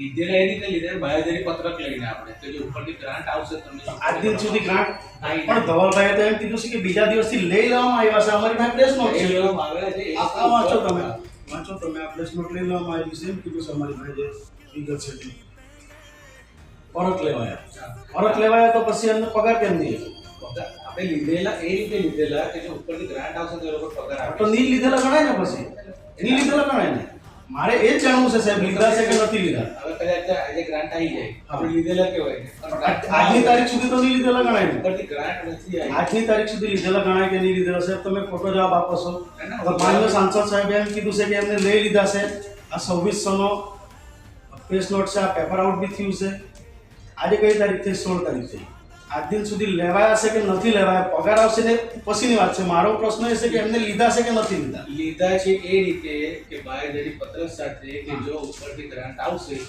લીધેલા એની રીતે લીધે બાહેધરી પત્રક લઈને આપણે. તો જે ઉપરથી ગ્રાન્ટ આવશે તમને આજ દિન સુધી ગ્રાન્ટ પણ ધવલભાઈએ તો એમ કીધું છે કે બીજા દિવસથી લઈ લેવામાં આવ્યા છે. અમારી પાસે પ્રેસ નોટ છે. લઈ લેવામાં આવેલા છે આ વાંચો તમે. વાંચો તમે. આ પ્રેસ નોટ લઈ લેવામાં આવી છે. એમ કીધું છે અમારી પાસે વિગત છે તે. પરત લેવાયા. પરત લેવાયા તો પછી એમને પગાર કેમ નહીં આપણે લીધેલા એ રીતે લીધેલા કે જે ઉપરથી ગ્રાન્ટ આવશે તો એ લોકો પગાર તો આપે નહીં લીધેલા ગણાય ને પછી? નહીં લીધેલા ગણાય ને? મારે એ જ જાણવું છે સાહેબ લીધા છે કે નથી લીધા? હવે કદાચ આજે ગ્રાન્ટ આવી જાય. આપણે લીધેલા કેવાય આજની તારીખ સુધી તો નહીં લીધેલા ગણાય ગ્રાન્ટ નથી આવી. આજની તારીખ સુધી લીધેલા ગણાય કે નહીં લીધેલા? સાહેબ તમે ખોટો જવાબ આપો છો. હવે માન્ય સાંસદ સાહેબે એમ કીધું છે કે એમને લઈ લીધા છે. આ છવ્વીસો નો પ્રેસ નોટ છે આ પેપર આઉટ બી થયું છે. આજે કઈ તારીખ થઈ સોળ તારીખ થઈ આજ દિન સુધી લેવાયા છે કે નથી લેવાયા? પગાર આવશે ને પછીની વાત છે. મારો પ્રશ્ન એ છે કે એમને લીધા છે કે નથી લીધા? લીધા છે એ રીતે કે બાહેધરી પત્ર સાથે કે જો ઉપરથી ગ્રાન્ટ આવશે